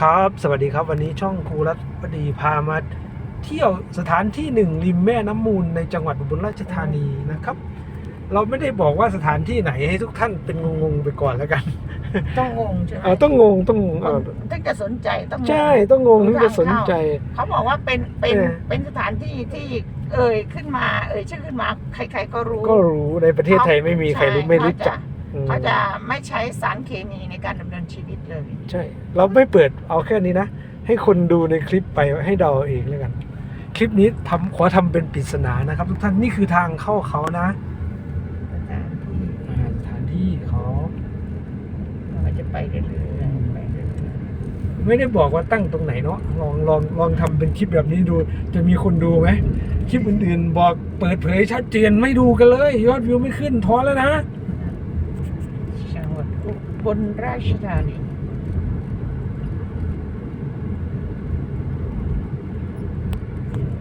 ครับ สวัสดีครับ วันนี้ช่องครูรัฐพดีพามาเที่ยวสถานที่หนึ่งริมแม่น้ำมูลในจังหวัดอุบลราชธานีนะครับ เราไม่ได้บอกว่าสถานที่ไหนให้ทุกท่านเป็นงงๆไปก่อนแล้วกันต้องงงใช่ไหมเออต้องงงต้องเออถ้าจะสนใจต้องงงใช่ต้องงงถึงจะสนใจ เขาบอกว่าเป็นเป็นเออเป็นสถานที่ที่เอ่ยขึ้นมา เอ่ยชื่อขึ้นมา ใคร ๆ ก็รู้ ก็รู้ในประเทศไทยไม่มีใครรู้ไม่รู้จักอืม เขาจะไม่ใช้สารเคมีในการดำเนินชีวิตเลย ใช่ เราไม่เปิดเอาแค่นี้นะ ให้คนดูในคลิปไปให้เดาเอาเองแล้วกัน คลิปนี้ทำขอทำเป็นปริศนานะครับ ทุกท่านนี่คือทางเข้าเขานะสถานที่อ่าสถานที่เขาเราจะไปเรื่อยๆไปเรื่อยไม่ได้บอกว่าตั้งตรงไหนเนาะลองลองลองทำเป็นคลิปแบบนี้ดู จะมีคนดูไหมคลิปอื่นๆ บอกเปิดเผยชัดเจนไม่ดูกันเลย ยอดวิวไม่ขึ้นท้อแล้วนะๆจังหวัดอุ บลราชธานี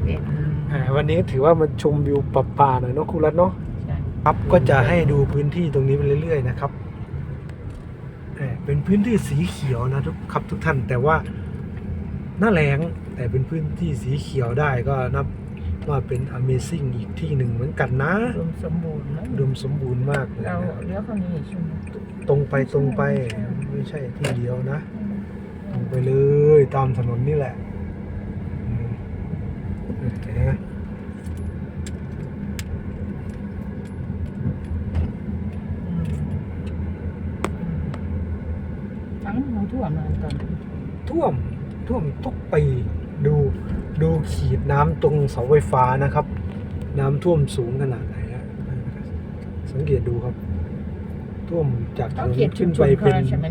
เป็นอ่าวันนี้ถือว่ามาชมวิวป่าๆหน่อยเนาะครูรัตน์เนาะใช่ครับก็จะให้ดูพื้นที่ตรงนี้ไปเรื่อย ๆ นะครับเอ่อเป็นพื้นที่สีเขียวนะทุกครับทุกท่านแต่ว่าหน้าแรงแต่เป็นพื้นที่สีเขียวได้ก็นับ ว่าเป็น Amazing อีกที่หนึ่งเหมือนกันนะรวมสมบูรณ์นะอุดมสมบูรณ์มากเลยเรานะเลี้ยวเข้านี่ใช่ไหมตรงไปตรงไปไม่ใช่ที่เดียวนะ ตรงไปเลยตามถนนนี่แหละอืมเห็นไหมทั้งน้ำท่วมเลยตอนนี้ท่วมท่วมทุกปีดูดู ขีดน้ำตรงเสาไฟฟ้านะครับ น้ำท่วมสูงขนาดไหนอะสังเกตดูครับ ท่วมจากถเขานนเขียนชุขึ้มนชไปนเขาเป็นแล้วใช่ไหม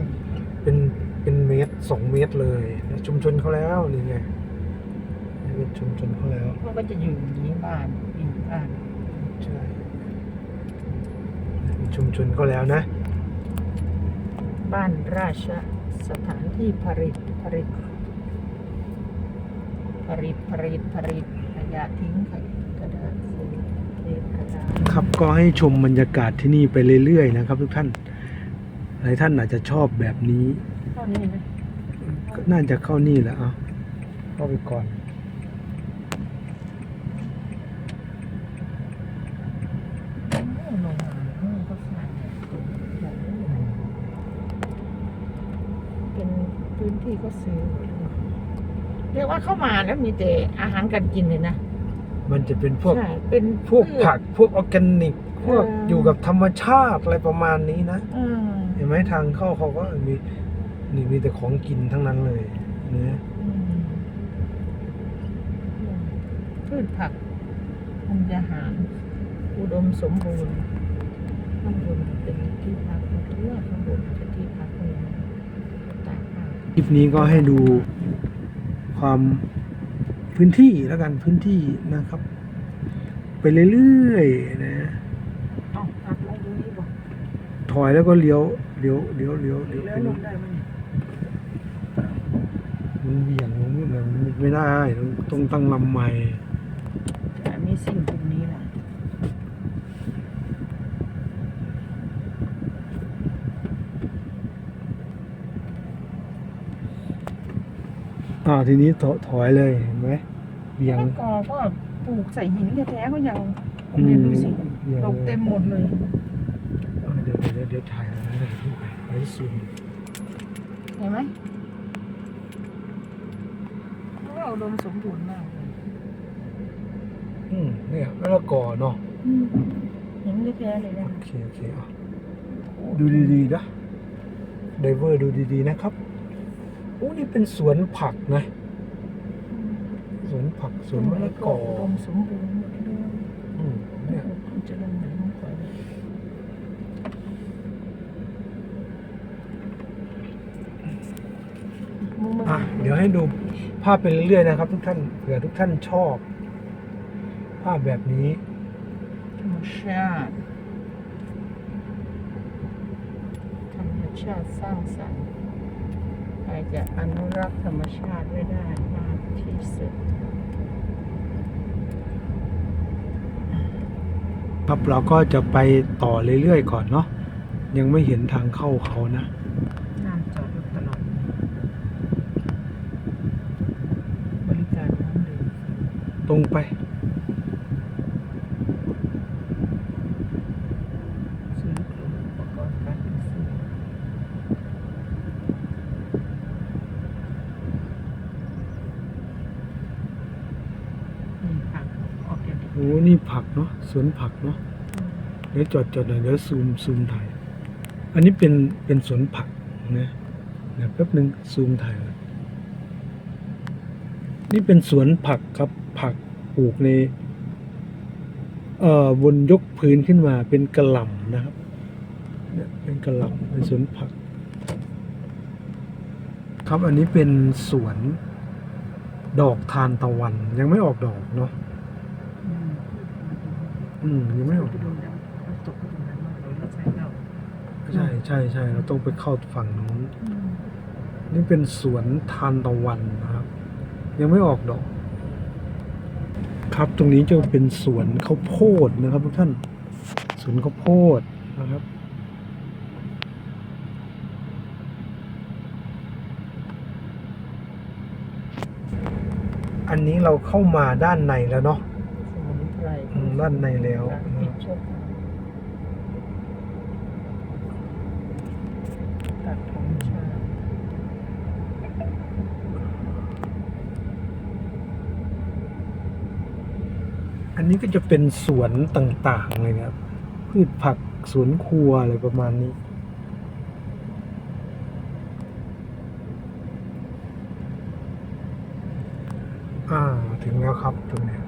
เป็นเป็นเมตรสองเมตรเลยนะชุมชนเขาแล้วนี่ไงนี่เป็นชุมชนเขาแล้วเขาก็จะอยู่อย่างนี้บ้านอยู่บ้านใช่เป็นชุมชนเขาแล้วนะ บ้านราชสถานที่ผลิตผลิต ผลิตผลิตผลิตขยะทิ้งขยะกระดาษสีเทปกระดาษครับก็ให้ชมบรรยากาศที่นี่ไปเรื่อยๆนะครับ ทุกท่านหลายท่านอาจจะชอบแบบนี้เท่านี้นะก็น่าจะเข้านี่แหละเอาเข้าไปก่อนโรงงานเขาสร้างอย่างนี้เป็นพื้นที่ก็ซื้อ เรียกว่าเข้ามาแล้วมีแต่อาหารการกินเลยนะมันจะเป็นพวกใช่เป็นพวกพืชผักพวกออร์แกนิก พวกเออออยู่กับธรรมชาติอะไรประมาณนี้นะอืมเห็นไหมทางเข้าเขาก็มีนี่มีแต่ของกินทั้งนั้นเลยเนื้ออืมพืชผักธัญญาหาร อุดมสมบูรณ์ข้างบนเป็นที่พักหรือว่าข้างบนเป็นที่พักคนตากผ้า คลิปนี้ก็ให้ดู ความพื้นที่แล้วกันพื้นที่นะครับ ไปเรื่อยๆนะเอ้าพักลงตรงนี้บ่ถอยแล้วก็เลี้ยวเลี้ยวเลี้ยวเลี้ยวเลี้ยวแล้ไปวลนู่งนได้ไหมเนี่ยมันเบี่ยงลงนู่นเลยมันไม่ได้ต้องต้องตั้งลำใหม่ แต่มีสิ่งตรงนี้แหละ อ่าทีนี้ถถอยเลยเห็นไหมเบี่ยงมะกอกก็ปลูกใส่หินแท้ๆก็ยังอืมเรียนดูสิเบี่ยงตกเต็มหมดเลยเดี๋ยวเดี๋ยวเดี๋ยวถ่ายอะไรหน่อยไว้ซูมเห็นไหมเพราะว่าอุดมสมบูรณ์มากเลยอืมเนี่ยมะละกอเนาะอืมหินแท้ๆเลยนะ โอเคโอเคอะดูดีๆนะไดเวอร์ดูดีๆนะครับ โอ้นี่เป็นสวนผักนะ สวนผักสวนมะละกอดมสมบูรณ์หมดเลยอืมเนี่ยมันจะลงไหนมันก่อนอะเดี๋ยวให้ดูภาพไปเรื่อยๆนะครับ ทุกท่านเผื่อทุกท่านชอบ ภาพแบบนี้ธรรมชาติธรรมชาติสร้างสรรค์ ทยจะอนุรักษ์ธรรมชาติไว้ได้มากที่สุด ครับเราก็จะไปต่อเรื่อยๆก่อนเนาะยังไม่เห็นทางเข้าเขานะน้ำจอดรถตอดบริการน้ำดื่มตรงไป เนาะสวนผักเนาะเดี๋ยวจอดจอดหน่อยเดี๋ยวซูมซูมถ่าย อันนี้เป็นเป็นสวนผักนะเดี๋ยวแป๊บหนึ่งซูมถ่ายนี่เป็นสวนผักครับผักปลูกในเอ่อบนยกพื้นขึ้นมาเป็นกระหล่ำนะครับเนี่ยเป็นกระหล่ำเป็นสวนผัก ครับอันนี้เป็นสวนดอกทานตะวันยังไม่ออกดอกเนาะ อืมยังไม่ออกไปดูแล้วมันตกไปตรงนั้นมากเลยแล้วใช้เราใช่ใช่ใช่เราต้องไปเข้าฝั่งนู้นอืมนี่เป็นสวนทานตะวันนะครับ ยังไม่ออกดอก ครับตรงนี้จะเป็นสวนข้าวโพดนะครับทุกท่านสวนข้าวโพดนะครับ อันนี้เราเข้ามาด้านในแล้วเนาะสมุนไพรอืมด้านในแล้วตัดของชาอันนี้ก็จะเป็นสวนต่างๆเลยนะครับพืชผักสวนครัวอะไรประมาณนี้ อ่า ถึงแล้วครับตรงเนี้ย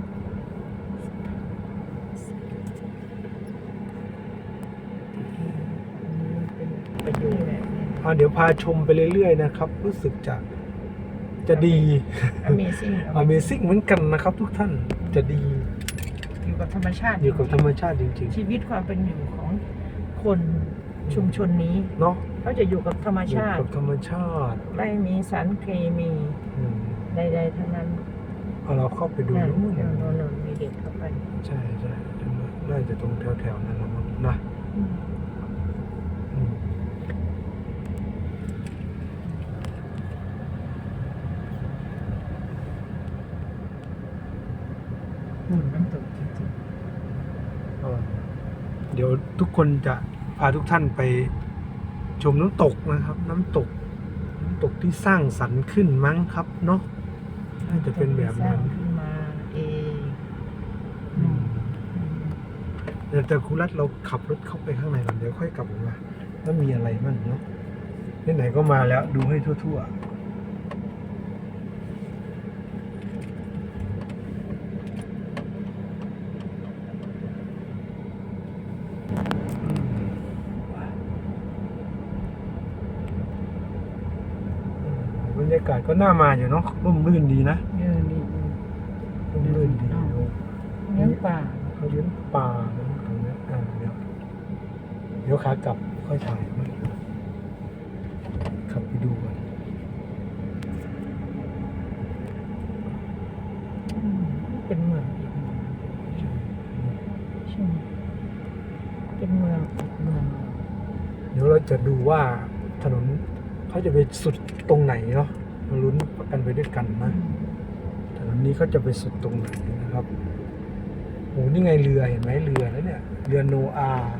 เป็นประโยชน์แบบนี้อ่าเดี๋ยวพาชมไปเรื่อยๆนะครับ รู้สึกจะจะดี Amazing Amazing เหมือนกันนะครับ ทุกท่านจะดี อยู่กับธรรมชาติอยู่กับธรรมชาติจริง ชีวิตความเป็นอยู่ของคนชุมชนนี้ๆ เนาะเขาจะอยู่กับธรรมอยู่ชาติกับธรรมชาติไม่มีสารเคมีอืมใดๆทั้งนั้นเอาเราเข้าไปดูนั่นนู่นนั่นนั่นนั่นมีเด็กเข้าไปใช่ใช่น่าจะตรงแถวๆนั้นนะมั้งนะ อืม อืม หุ่นน้ำตกจริงก็เดี๋ยวทุกคนจะพาทุกท่านไปชมน้ำตกนะครับ น้ำตก น้ำตกที่สร้างสรรค์ขึ้นมั้งครับเนาะๆน่าจะเป็นแบบนั้นสร้างขึ้นมาเองอืมอืมเดี๋ยวแต่ครูรัตเราขับรถเข้าไปข้างในก่อนเดี๋ยวค่อยกลับออกมาว่ามีอะไรมั่งเนาะไหนๆก็มาแล้วดูให้ทั่ว ๆอืมบรรยากาศก็น่ามาอยู่เนาะร่มรื่นดีนะเออนี่ร่มรื่นดีเลี้ยงป่าเขาเลี้ยงปลาตรงเนี้ยอ่าเดี๋ยวเดี๋ยวขากลับค่อยถ่ายมั้ยขับไปดูก่อนอืมเป็นเมืองอีกเมืองใช่ไหมเป็นเมืองอีกเมืองเดี๋ยวเราจะดูว่าถนนเขาจะไปสุดตรงไหนเนาะ มาลุ้นกันไปด้วยกันนะถนนนี้เขาจะไปสุดตรงไหนนะครับโอ้นี่ไงเรือเห็นไหมเรือแล้วเนี่ยเรือโนอาห์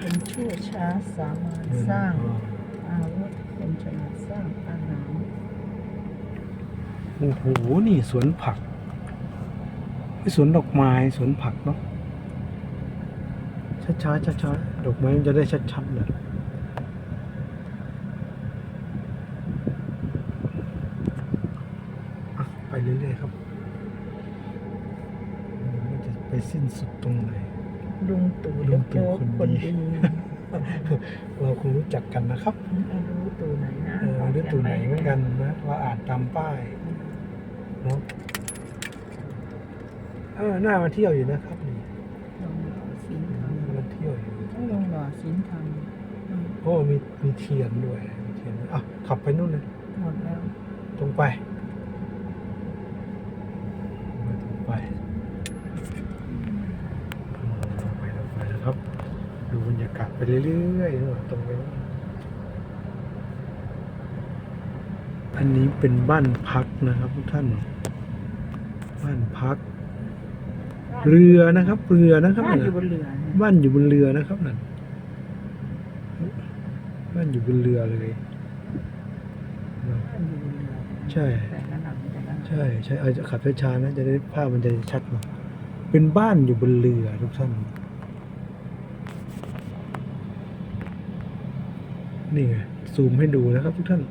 เป็นชั่วช้าสามารถเรือสร้างโนอาห์อาวุธเป็นฉลาดสร้างอาหารโอ้โหนี่สวนผักไอ้สวนดอกไม้สวนผักเนาะช้าๆช้าๆดอกไม้มันจะได้ชัดๆเลยอะไปเรื่อยๆครับมันจะ ไปสิ้นสุดตรงไหน ลุงตู่ลุเด็งกตู่โจ๊กคนคนดีดี เราคงรู้จักกันนะครับไม่รู้ตู่ไหนนะเออรู้ตัวไหนเหมือนกันนะว่าอ่านตามป้ายเนาะเออน่ามาเที่ยวอยู่นะครับนี่ลงหล่อสินธรรมมาเที่ยวอยู่ต้องลงหล่อสินธรรมอืมโอ้มีมีเทียนด้วยมีเทียนด้วยอะขับไปนู่นเลยหมดแล้วตรงไปตรงไปอืมตรงไปตรงไปนะครับ ดูบรรยากาศ ไปเรื่อยๆนู่นตรงไปนู่นอันนี้เป็นบ้านพักนะครับทุกท่าน บ้านพัก เรือนะครับ เรือนะครับบ้านอยู่น่ะบนเรือนะบ้านอยู่บนเรือนะครับนั่นบ้านอยู่บนเรือเลยบ้านอยู่บนเรือใช่แต่ละหลังแต่ละหลังใช่ใช่เอาจะขับช้าๆนะจะได้ภาพมันจะชัดหน่อยเป็นบ้านอยู่บนเรือทุกท่าน นี่ไง ซูมให้ดูนะครับทุกท่าน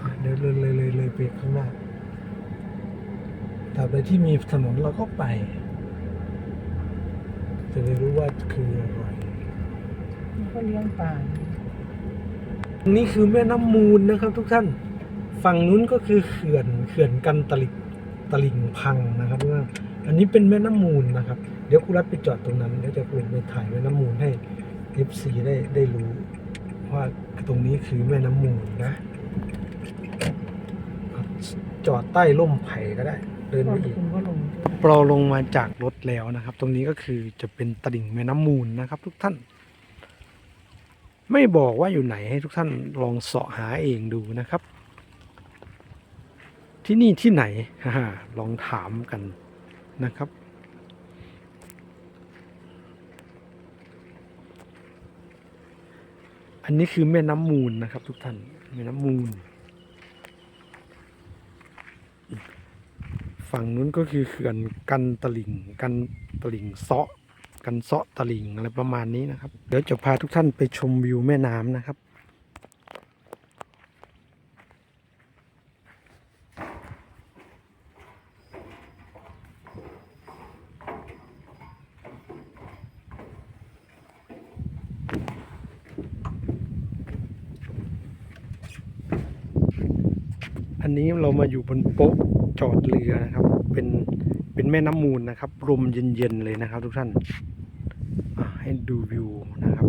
อะเดี๋ยวเลยเลยเลยเลยไปข้างหน้าตราบใดที่มีถนนเราก็ไป จะได้รู้ว่าคืออะไรมันก็เลี้ยงปลานี่คือแม่น้ำมูลนะครับทุกท่าน ฝั่งนู้นก็คือเขื่อนเขื่อนกันตลิงตลิ่งพังนะครับทุกท่าน อันนี้เป็นแม่น้ำมูลนะครับ เดี๋ยวครูรัฐไปจอดตรงนั้นเดี๋ยวจะไปถ่ายแม่น้ำมูลให้ FC ได้ได้รู้ว่าตรงนี้คือแม่น้ำมูลนะ จอดใต้ร่มไผ่ก็ได้ เดินก็ไปอีกคุณก็ลงที่เราลงมาจากรถแล้วนะครับ ตรงนี้ก็คือจะเป็นตลิ่งแม่น้ำมูลนะครับ ทุกท่าน ไม่บอกว่าอยู่ไหนให้ทุกท่านลองเสาะหาเองดูนะครับ ที่นี่ที่ไหนฮ่าๆลองถามกัน นะครับ อันนี้คือแม่น้ำมูลนะครับทุกท่าน แม่น้ำมูล ฝั่งนู้นก็คือเขื่อนกันตลิ่ง กันตลิ่งเซาะ กันเซาะตลิ่งอะไรประมาณนี้นะครับ เดี๋ยวจะพาทุกท่านไปชมวิวแม่น้ำนะครับ อั นนี้เรามาอยู่บนโป๊ะจอดเรือนะครับ เป็นเป็นแม่น้ำมูลนะครับลมเย็นๆเลยนะครับ ทุกท่านให้ดูวิวนะครับ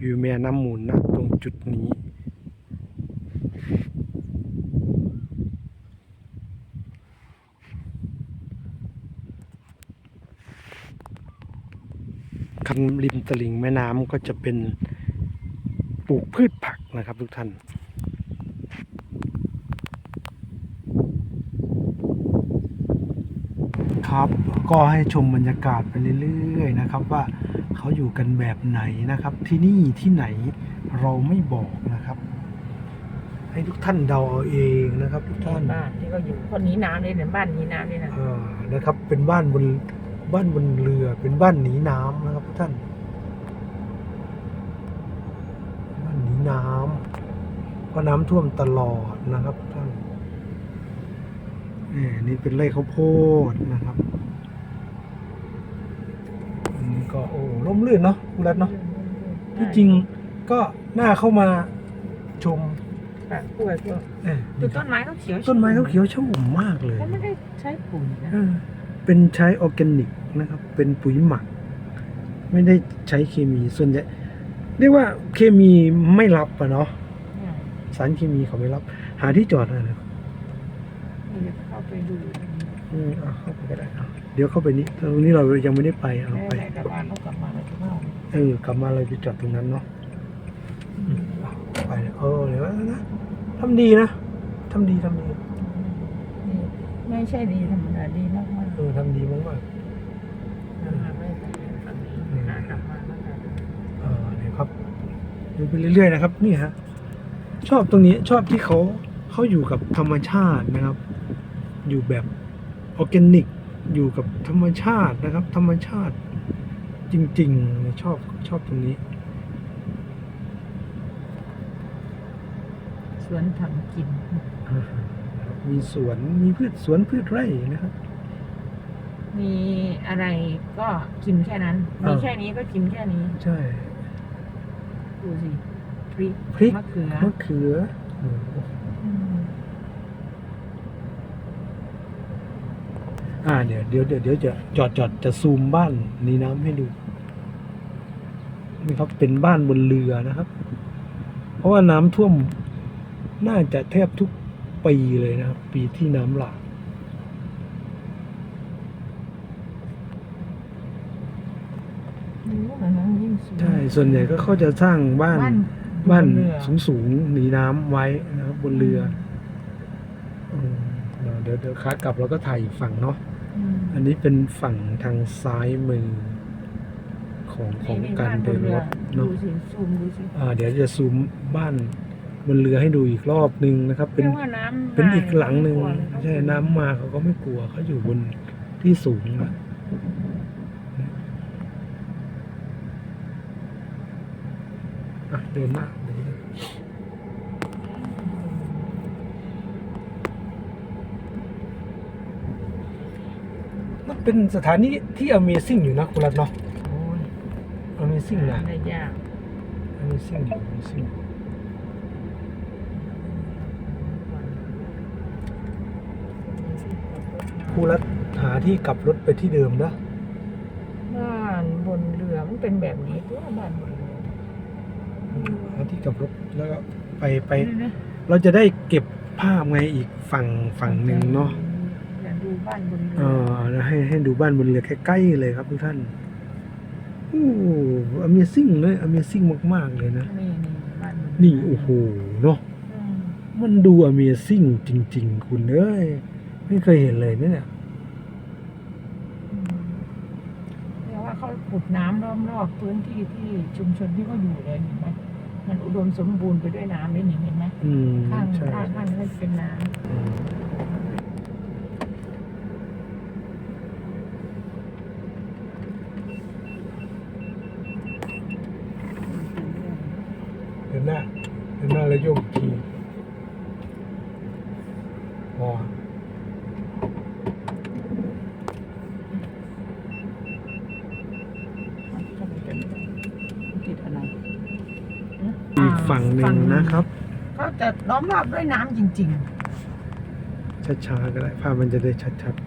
วิวแม่น้ำมูลนะตรงจุดนี้คันริมตลิ่งแม่น้ำก็จะเป็นปลูกพืชผักนะครับ ทุกท่าน ครับ ก็ให้ชมบรรยากาศไปเรื่อย ๆ นะครับ ว่าเขาอยู่กันแบบไหนนะครับ ที่นี่ที่ไหนเราไม่บอกนะครับ ให้ทุกท่านเดาเอาเองนะครับ ทุกท่านบ้านที่ก็อยู่คนหนี้น้ำเลยเนี่ยบ้านหนี้น้ำเลยนะอ่านะครับ เป็นบ้านบนบ้านบนเรือเป็นบ้านหนีน้ำนะครับทุกท่านบ้านหนีน้ำเพราะน้ำท่วมตลอดนะครับทุกท่าน นี่นี่เป็นไร่ข้าวโพดนะครับอันนี้ก็โอ้ร่มรื่นเนาะคุณรัตเนาะที่จริงก็น่าเข้ามาชมปะกล้วยก็เอ่อดูต้นไม้เขาเขียวต้นไม้เขาเขียวชอุ่มมากเลยเขาไม่ได้ใช้ปุ๋ยนะเออเป็นใช้ออร์แกนิกนะครับ เป็นปุ๋ยหมัก ไม่ได้ใช้เคมีส่วนใหญ่เรียกว่าเคมีไม่รับอะเนาะสารเคมีเขาไม่รับ หาที่จอดอะไรนะเดี๋ยวเข้าไปดูอืมเอาเข้าไปก็ได้เอาเดี๋ยวเข้าไปนี้ตรงนี้เรายังไม่ได้ไปเอาแม่ไปไหนกลับบ้านเขากลับมาแล้วจะเข้าเออกลับมาเราจะจอดตรงนั้นเนาะอืมเอาไปเนี่ยเออเดี๋ยวนะทำดีนะทำดีทำดีนี่ไม่ใช่ดีธรรมดาดีมากมากเออทำดีมากๆมาไม่ไปฝั่งนี้หากลับมาแล้วกันๆเออเนี่ยครับดูไปเรื่อยๆนะครับ นี่ฮะชอบตรงนี้ชอบที่เขาเขาอยู่กับธรรมชาตินะครับ อยู่แบบออร์แกนิก อยู่กับธรรมชาตินะครับ ธรรมชาติจริงๆ ชอบชอบตรงนี้ สวนทำกิน มีสวนมีพืชสวนพืชไร่นะครับ มีอะไรก็กินแค่นั้นเออมีแค่นี้ก็กินแค่นี้ ใช่ ดูสิ พริกพริกมะเขือมะเขืออืมอืม อ่าเดี๋ยวเดี๋ยวเดี๋ยวเดี๋ยวจะจอดจอดจะซูมบ้านนี้น้ำให้ดูนี่ครับเป็นบ้านบนเรือนะครับ เพราะว่าน้ำท่วมน่าจะแทบทุกปีเลยนะครับ ปีที่น้ำหลากดูมันนั้นยิ่งสวยใช่ ส่วนใหญ่ก็เขาจะสร้างบ้านบ้านบ้านบนเรือสูงสูงๆหนีน้ำไว้นะครับบนเรืออืมเดี๋ยวเดี๋ยวขากลับเราก็ถ่ายอีกฝั่งเนาะ อืมอันนี้เป็นฝั่งทางซ้ายมือ ของของนี่การบ้บเดินรถดูเนาะสิซูมดูสิอ่าเดี๋ยวจะซูมบ้านบนเรือให้ดูอีกรอบนึงนะครับ เป็นรียกว่าน้ำเป็นอีกหลังหนึ่งมาใช่น้ำมาเขาก็ไม่กลัวเขาอยู่บนที่สูงอะอะเดินหน้าเดินหน้า มันเป็นสถานีที่ Amazing อยู่นะคุณรัตน์เนาะโอ้ย Amazing นะ ได้ยาก Amazing อยู่ Amazing ครูรัตน์หาที่กลับรถไปที่เดิมนะบ้านบนเรือมันเป็นแบบนี้ตัวบ้านบนเรือหาที่กลับรถแล้วก็ไปไป นี่นะเราจะได้เก็บภาพไงอีกฝั่งฝั่งหนึ่งเนาะอยากดู บ้านบนเรืเออแล้วให้ให้ดูบ้านบนเรือใกล้ๆเลยครับทุกท่านโอ้ Amazing เลย Amazing มาก ๆ เลยนะ นี่นี่บ้านบนเรือนี่ โอ้โหเนาะอืมมันดู Amazing จริง ๆ คุณเอ้ยไม่เคยเห็นเลยนะเนี่ย อืมเรียกว่าเขาขุดน้ำล้อมรอบพื้นที่ที่ชุมชนที่เขาอยู่เลยเห็นไหมมันอุดมสมบูรณ์ไปด้วยน้ำเลยนี่เห็นไหมอืมข้างใช่ข้างข้างก็เป็นน้อืมเดินหน้าเดินหน้าแล้วโยกอีกที พอำติดอะไรอีกฝั่งหนึ่งนะครับเขาจะล้อมรอบด้วยน้ำจริง ช้าๆก็ได้ภาพมันจะได้ชัดๆ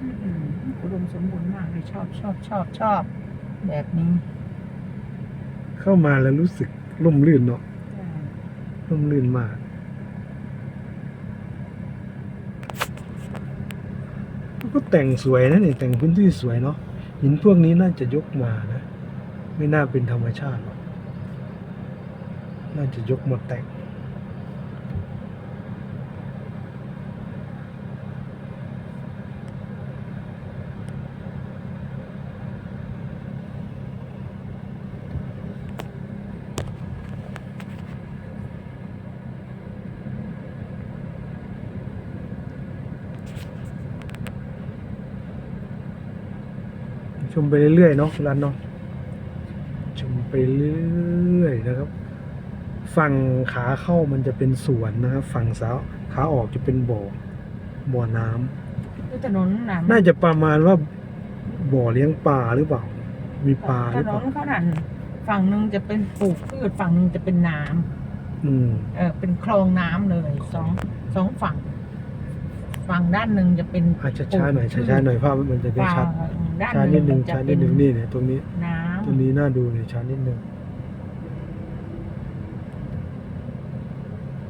อืมอุดมสมบูรณ์มากเลยชอบชอบชอบชอบ แบบนี้ๆเข้ามาแล้วรู้สึกร่มรื่นเนาะร่มรื่นมาก ก็ แต่งสวยนะเนี่ยแต่งพื้นที่สวยเนาะหินพวกนี้น่าจะยกมานะ ไม่น่าเป็นธรรมชาติหรอกน่าจะยกมาแต่ง ช มไปเรื่อยๆเนาะร้านเนาะชมไปเรื่อยๆนะครับ ฝั่งขาเข้ามันจะเป็นสวนนะครับ ฝั่งสาวขาออกจะเป็นบ่อ บ่อน้ำคือถนนน้ำน่าจะประมาณว่าบ่อเลี้ยงปลาหรือเปล่า มีปลาหถรือนเปล่านเขานั่นฝั่งหนึ่งจะเป็นปลูกพืชฝั่งหนึ่งจะเป็นน้ำอืมเออเป็นคลองน้ำเลยสองสองฝั่ง ฝั่งด้านหนึ่งจะเป็นอาจจะช้าๆหน่อยช้าๆหน่อยภาพมันจะได้ฝั่งชัด ด้านช้าหนินึ่ดงนึงจะช้านิเป็ดนนึงนี่เนี่ยตรงนี้ น้ตรงนี้น่าดูเนี่ยช้านิดนึง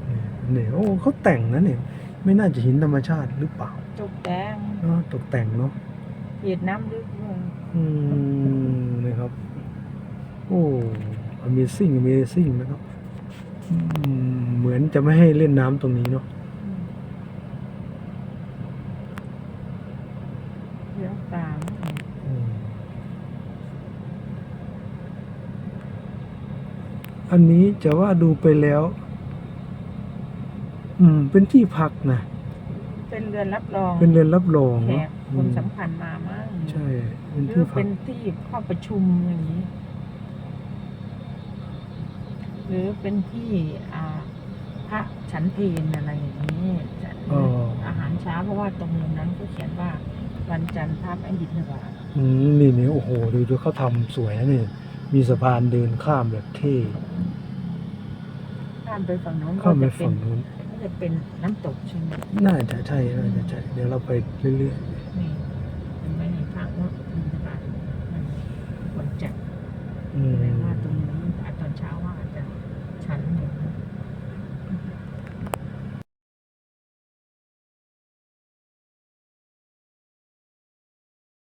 เนี่ยเนี่ยโอ้เขาแต่งนะเนี่ย ไม่น่าจะหินธรรมชาติหรือเปล่าำจุกแดงเนอะตกแต่งเนาะ เหยียดน้ำลึกด้วยอืมนะครับ โอ้ Amazing Amazing นะครับอืมเหมือนจะไม่ให้เล่นน้ำตรงนี้เนาะ อืมเลี้ยงปลาไม่เห็น อืม อันนี้จะว่าดูไปแล้ว อืม เป็นที่พักนะเป็นเรือนรับรองเป็นเรือนรับรองแขเนาะกอืคนมสำคัญมามั้งใช่ เป็นหรืที่อพัเป็กนที่เข้าประชุมอย่างนี้ หรือเป็นที่อ่าพระฉันเพลอะไรอย่างนี้จะอ๋ออาหารเช้าเพราะว่าตรงนั้นก็เขียนว่า วันจันทร์พระไม่บิดนบาตอืมนี่นี่โอ้โห ดูดูเขาทำสวยนะนี่ มีสะพานเดินข้ามแบบเท่ข้ามไปฝั่งโน้นก็ข้ามไปจะเป็ฝั่นงนู้น ก็จะเป็นน้ำตกใช่ไหม น่าจะใช่น่าจะใช่เดี๋ยวเราไปเรื่อยๆ